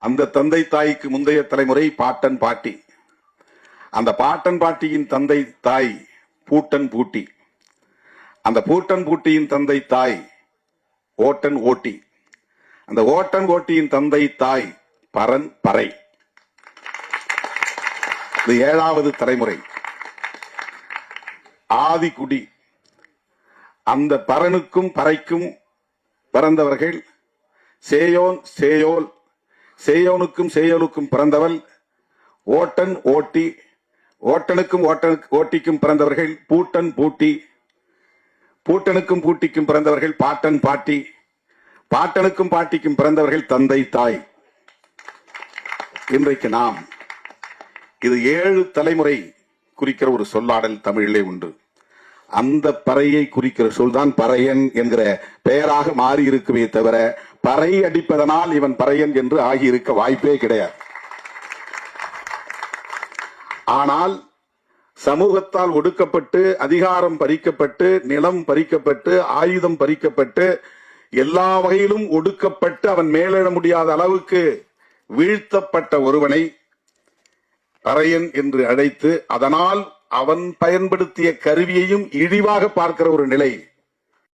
அந்த தந்தை தாய்க்கு முந்தைய தலைமுறை பாட்டன் பாட்டி. அந்த பாட்டன் பாட்டியின் தந்தை தாய் பூட்டன் பூட்டி. அந்த பூட்டன் பூட்டியின் தந்தை தாய் ஓட்டன் ஓட்டி. அந்த ஓட்டன் ஓட்டியின் தந்தை தாய் பரன் பறை. இது ஏழாவது தலைமுறை. ஆதிக்குடி. அந்த பரனுக்கும் பறைக்கும் பிறந்தவர்கள் சேயோன் சேயோல் செய்யவனுக்கும் செய்யவனுக்கும் பிறந்தவள். ஓட்டன் ஓட்டி. ஓட்டனுக்கும் ஓட்டிக்கும் பிறந்தவர்கள் பூட்டன் பூட்டி. பூட்டனுக்கும் பூட்டிக்கும் பிறந்தவர்கள் பாட்டன் பாட்டி. பாட்டனுக்கும் பாட்டிக்கும் பிறந்தவர்கள் தந்தை தாய். இன்றைக்கு நாம் இது ஏழு தலைமுறை குறிக்கிற ஒரு சொல்லாடல் தமிழிலே உண்டு. அந்த பறையை குறிக்கிற சொல்தான் பறையன் என்கிற பெயராக மாறி இருக்குமே தவிர பறை அடிப்பதனால் இவன் பறையன் என்று ஆகியிருக்க வாய்ப்பே கிடையாது. ஆனால் சமூகத்தால் ஒடுக்கப்பட்டு அதிகாரம் பறிக்கப்பட்டு நிலம் பறிக்கப்பட்டு ஆயுதம் பறிக்கப்பட்டு எல்லா வகையிலும் ஒடுக்கப்பட்டு அவன் மேலெழ முடியாத அளவுக்கு வீழ்த்தப்பட்ட ஒருவனை பறையன் என்று அழைத்து அதனால் அவன் பயன்படுத்திய கருவியையும் இழிவாக பார்க்கிற ஒரு நிலை.